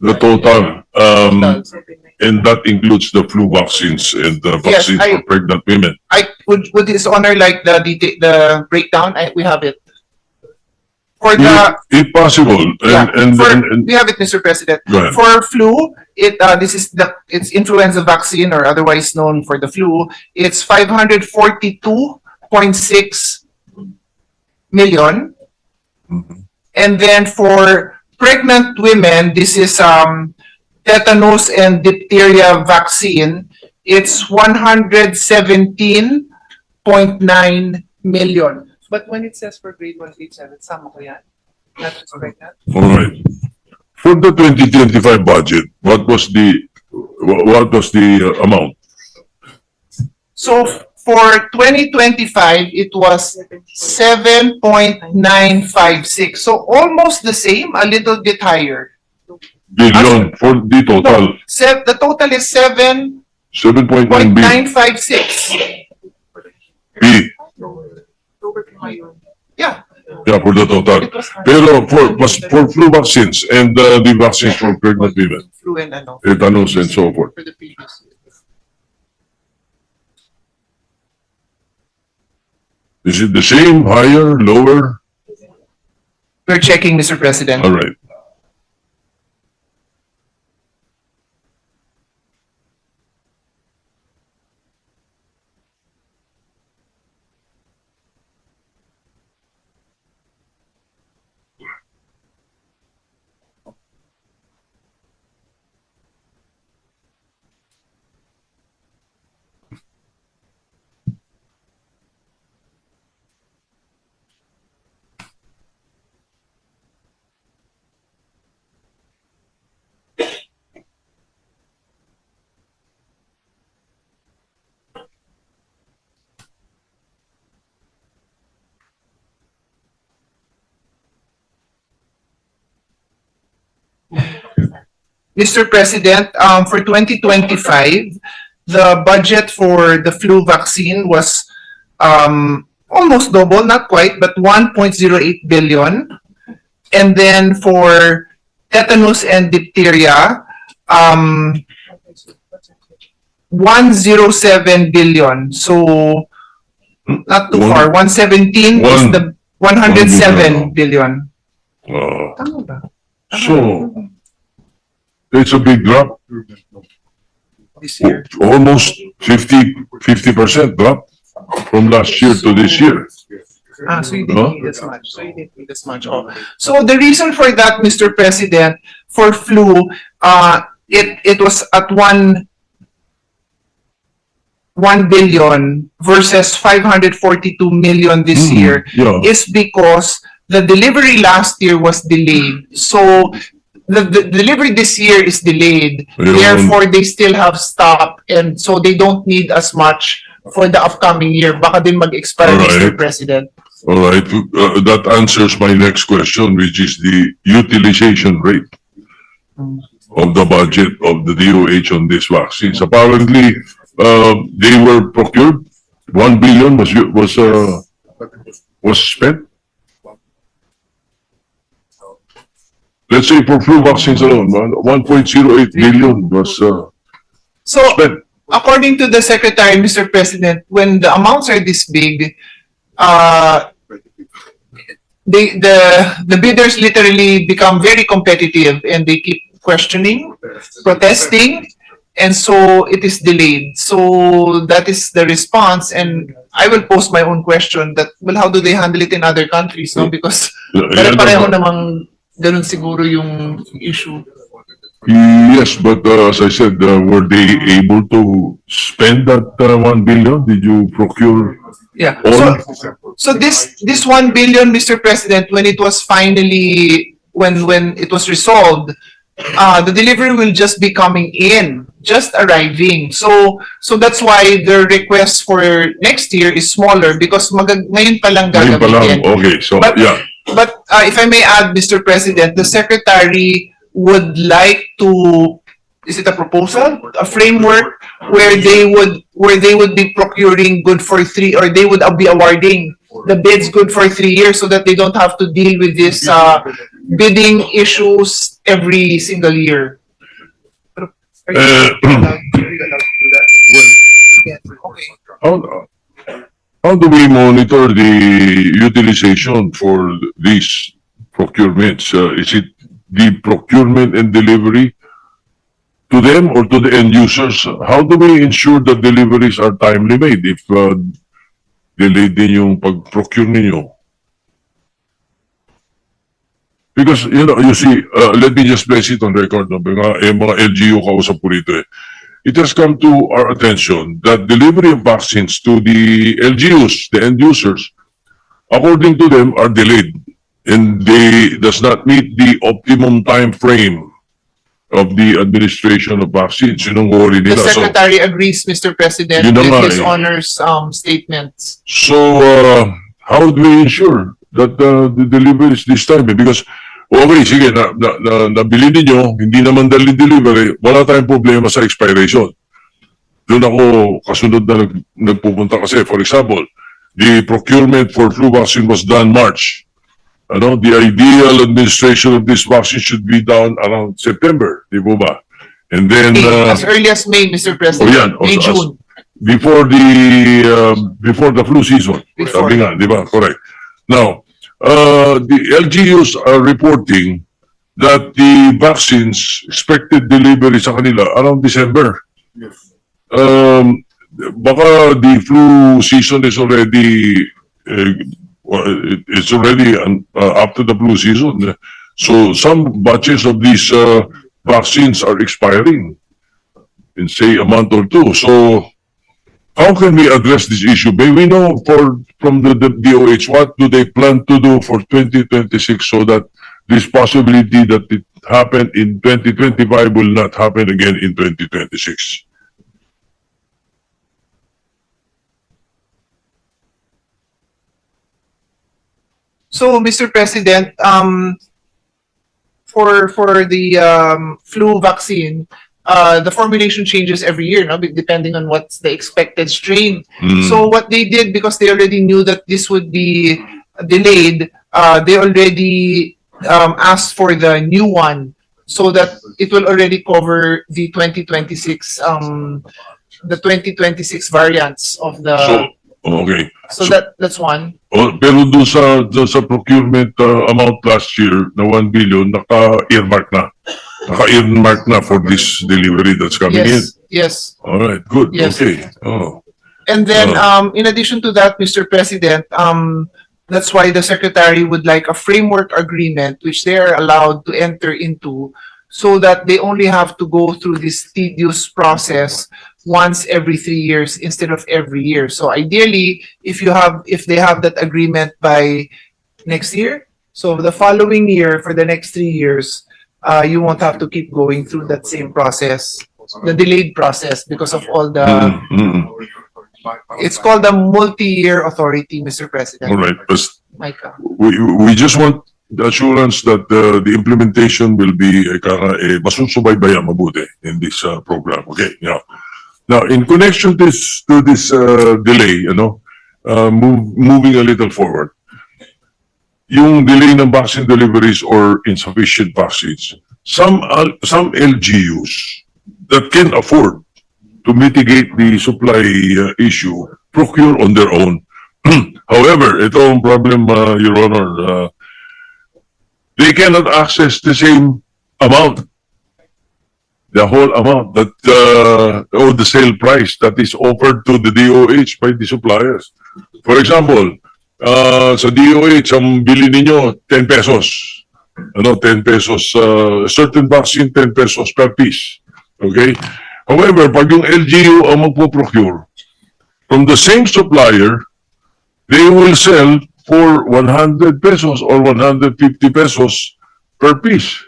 the total, um, and that includes the flu vaccines and the Yes, vaccines I- for pregnant women. I, would, would His Honor like the the breakdown? I, we have it. For the, If, if possible, yeah, and, and, for, and, and, we have it, Mr. President. go ahead. For flu, it, uh, this is the, it's influenza vaccine or otherwise known for the flu. It's five hundred forty-two point six million. Mhm. And then for pregnant women, this is, um, tetanus and diphtheria vaccine. It's one hundred seventeen point nine million. But when it says for grade one, grade seven, sama ko yan. Not just pregnant. All right. For the twenty twenty-five budget, what was the, wha- what was the uh, amount? So for twenty twenty-five, it was seven point nine five six. So almost the same, a little bit higher. Billion for the total, Se- the total is seven seven point point nine B, Yeah. yeah, for the total. It was higher. Pero for, was for flu vaccines and uh, the vaccines for pregnant women, Flu and ano. tetanus and so forth. For the previous year. Is it the same, higher, lower? We're checking, Mr. President. All right. Mr. President, um, for 2025, the budget for the flu vaccine was um, almost double, not quite, but 1.08 billion. And then for tetanus and diphtheria, um, 107 billion. So not too One- far. 117 is one- the 107 one billion. Tama ba? so, it's a big drop, This year. almost 50, 50% drop from last year to this year. Ah, so you didn't need as much. So you didn't need as much. Oh. So the reason for that, Mr. President, for flu, uh, it, it was at one, one billion versus five hundred forty-two million this Hmm, year Yeah, is because the delivery last year was delayed. So the, the delivery this year is delayed. Ayun. Therefore, they still have stock and so they don't need as much for the upcoming year. Baka din mag-expire, Mr. Alright. President. all right. Uh, that answers my next question, which is the utilization rate of the budget of the DOH on these vaccines. Apparently, uh, they were procured, 1 billion was, u- was, uh, was spent. Let's say for flu vaccines alone, one- 1.08 billion was, uh, So, spent. according to the Secretary, Mr. President, when the amounts are this big, uh, they, the, the bidders literally become very competitive and they keep questioning, protesting, and so it is delayed. So that is the response, and I will pose my own question that, well, how do they handle it in other countries, no? Because pare-pareho namang ganun siguro yung issue. Yes, but uh, as I said, uh, were they able to spend that uh, 1 billion? Did you procure Yeah. all? So, So this, this one billion, Mr. President, when it was finally, when, when it was resolved, uh, the delivery will just be coming in, just arriving. So, so that's why the request for next year is smaller because mag, ngayon pa lang Ngayon pa lang, okay, so, But- yeah. But uh, if I may add, Mr. President, the Secretary would like to, is it a proposal? A framework where they would, where they would be procuring good for three, or they would be awarding the bids good for three years so that they don't have to deal with this, uh, bidding issues every single year. Pero- are you Uh, allowed- are you allowed to How, do we monitor the utilization for these procurements? Uh, is it the procurement and delivery to them or to the end users? How do we ensure that deliveries are timely made if uh, delayed din yung pag-procure ninyo? Because, you know, you see, uh, let me just place it on record, no, mga, eh, mga LGU kausap ko rito eh it has come to our attention that delivery of vaccines to the LGUs, the end users, according to them, are delayed and they does not meet the optimum time frame of the administration of vaccines. Yun ang worry The nila. So, secretary agrees, Mr. President, na nga with his eh. honor's um, statements. so uh, how do we ensure that uh, the delivery is this time? Because, okay, sige, na, na, na, nabili ninyo, hindi naman dali delivery, wala tayong problema sa expiration. Doon ako kasunod na nag, nagpupunta kasi. For example, the procurement for flu vaccine was done March. Ano, the ideal administration of this vaccine should be done around September, di po ba? And then, May- uh, As early as May, Mr. President. Oh, yan. May, Also, as- June. before the um, before the flu season. Before. Sabi nga, di ba? Correct. Now, uh, the LGUs are reporting that the vaccines expected delivery sa kanila around December. Um, baka the flu season is already uh, it- it's already um, uh, after the flu season. So some batches of these uh, vaccines are expiring in say a month or two. So how can we address this issue? May we know for, from the, the DOH, what do they plan to do for 2026 so that this possibility that it happened in 2025 will not happen again in 2026? So, Mr. President, um, for, for the, um, flu vaccine, uh, the formulation changes every year, no, depending on what's the expected strain. Mm. So what they did, because they already knew that this would be delayed, uh, they already, um, asked for the new one so that it will already cover the twenty twenty-six, um, the twenty twenty-six variants of So, the, okay. so so- that, that's one. Oh, pero doon sa, doon sa procurement uh, amount last year na 1 billion, naka-earmark na. Naka-earmark na for this delivery that's coming in. Yes, yes. All right, good. Yes. Okay. Oh. And then, Oh. um, in addition to that, Mr. President, um, that's why the secretary would like a framework agreement which they are allowed to enter into so that they only have to go through this tedious process once every three years instead of every year. So ideally, if you have, if they have that agreement by next year, so the following year, for the next three years, uh, you won't have to keep going through that same process, the delayed process because of all the Mm, mm. it's called the multi-year authority, Mr. All President. right. But Micah. we, we just want the assurance that uh, the implementation will be eh, kaka, eh, masusubaybayan mabuti in this uh, program. Okay, yeah. Now, in connection this, to this uh, delay, you know, uh, move, moving a little forward, yung delay ng vaccine deliveries or insufficient vaccines, some, uh, some LGUs that can afford to mitigate the supply uh, issue procure on their own. However, ito ang problem, uh, Your Honor. Uh, they cannot access the same amount. The whole amount that, uh, or the sale price that is offered to the DOH by the suppliers. For example, uh, sa DOH, ang bili ninyo, 10 pesos. Ano, 10 pesos, uh, certain vaccine, 10 pesos per piece. Okay? However, pag yung LGU ang magpo-procure, from the same supplier, they will sell for 100 pesos or 150 pesos per piece.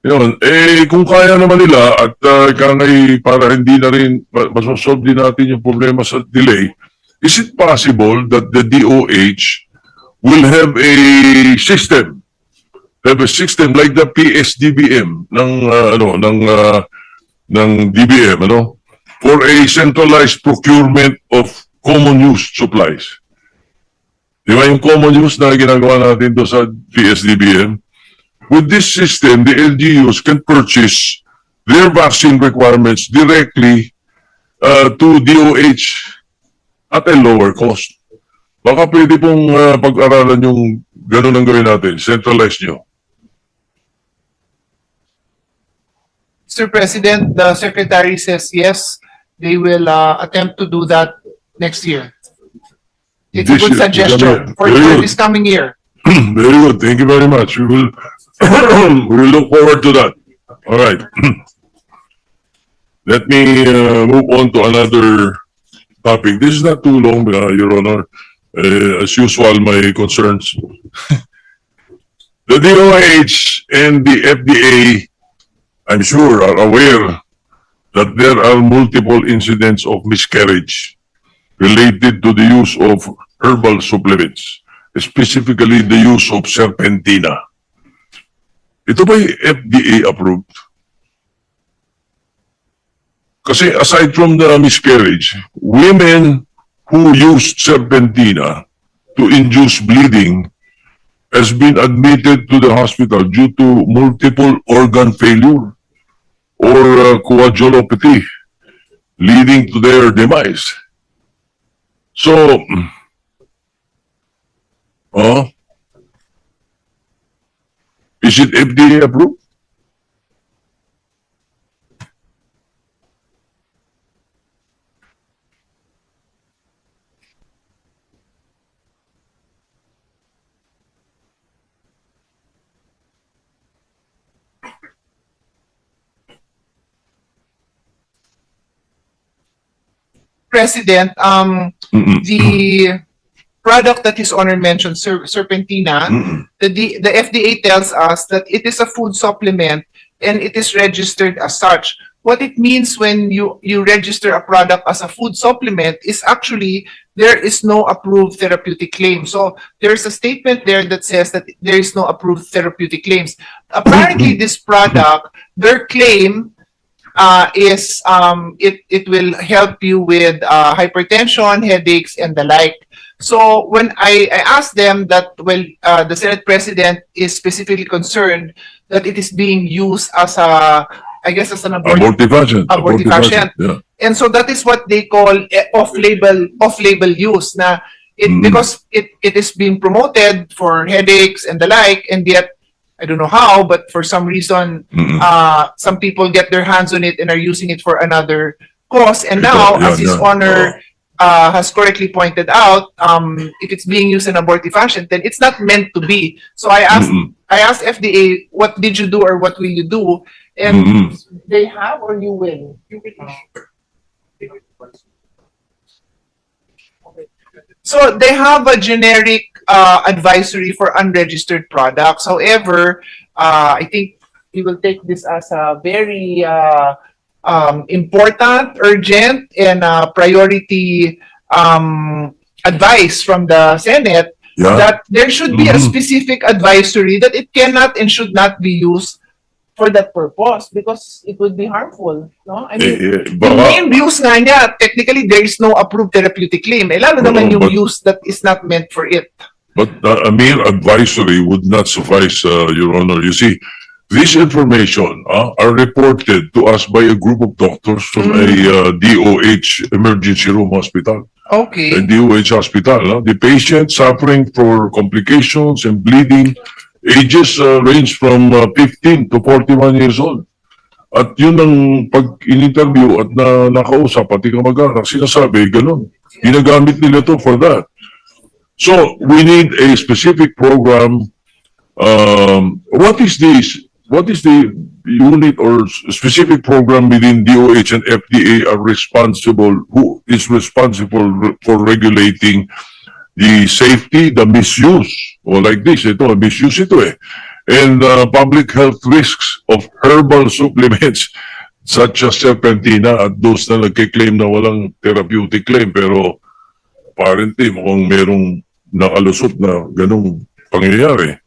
Yun. Eh, kung kaya naman nila at uh, kangay para hindi na rin ma- masosolve din natin yung problema sa delay, is it possible that the DOH will have a system have a system like the PSDBM ng uh, ano ng uh, ng DBM ano for a centralized procurement of common use supplies. Di ba yung common use na ginagawa natin do sa PSDBM? with this system, the LGUs can purchase their vaccine requirements directly uh, to DOH at a lower cost. Baka pwede pong uh, pag-aralan yung ganun ang gawin natin, centralize nyo. Mr. President, the secretary says yes, they will uh, attempt to do that next year. It's a This good year, suggestion for very for good. this coming year. Very good. Thank you very much. We will, we will look forward to that. All right. Let me uh, move on to another topic. This is not too long, uh, Your Honor. Uh, as usual, my concerns. The DOH and the FDA, I'm sure, are aware that there are multiple incidents of miscarriage related to the use of herbal supplements specifically the use of serpentina. Ito ba FDA approved? Kasi aside from the miscarriage, women who used serpentina to induce bleeding has been admitted to the hospital due to multiple organ failure or uh, coagulopathy leading to their demise. So, Oh. Is it FDA approved? President, um, Mm-mm. the product that His Honor mentioned, Ser- Serpentina, Mm-mm. the, D- the FDA tells us that it is a food supplement and it is registered as such. What it means when you, you register a product as a food supplement is actually there is no approved therapeutic claim. So there's a statement there that says that there is no approved therapeutic claims. Apparently, this product, their claim uh, is um, it, it will help you with uh, hypertension, headaches, and the like. So when I, I asked them that, well, uh, the Senate President is specifically concerned that it is being used as a, I guess as an abort- Abortifacient. Abortifacient. Yeah. and so that is what they call eh, off-label off-label use na it Mm. because it, it is being promoted for headaches and the like and yet I don't know how but for some reason Mm-mm. uh some people get their hands on it and are using it for another cause and now Yeah, as his yeah. honor uh, has correctly pointed out um if it's being used in abortifacient then it's not meant to be so I asked Mm-mm. I asked FDA what did you do or what will you do and Mm-mm. they have or you will you will So they have a generic uh, advisory for unregistered products. However, uh, I think we will take this as a very uh, um, important, urgent, and uh, priority um, advice from the Senate Yeah. that there should be a Mhm. specific advisory that it cannot and should not be used for that purpose because it would be harmful. No, I mean, Eh, eh, yung baka, main use nga niya, technically, there is no approved therapeutic claim. Eh, lalo naman Oo, yung but- use that is not meant for it. But uh, a mere advisory would not suffice, uh, Your Honor. You see, this information uh, are reported to us by a group of doctors from a uh, DOH emergency room hospital. Okay. a DOH hospital. no? The patient suffering for complications and bleeding, ages uh, range from uh, 15 to 41 years old. At yun ang pag in-interview at na nakausap, pati kamag-anak, sinasabi, ganun. Ginagamit nila to for that. So, we need a specific program. Um, what is this? What is the unit or specific program within DOH and FDA are responsible, who is responsible re- for regulating the safety, the misuse, or like this, ito, misuse ito eh, and uh, public health risks of herbal supplements such as serpentina at those na nagkiklaim na walang therapeutic claim pero apparently mukhang merong nakalusot na ganong pangyayari.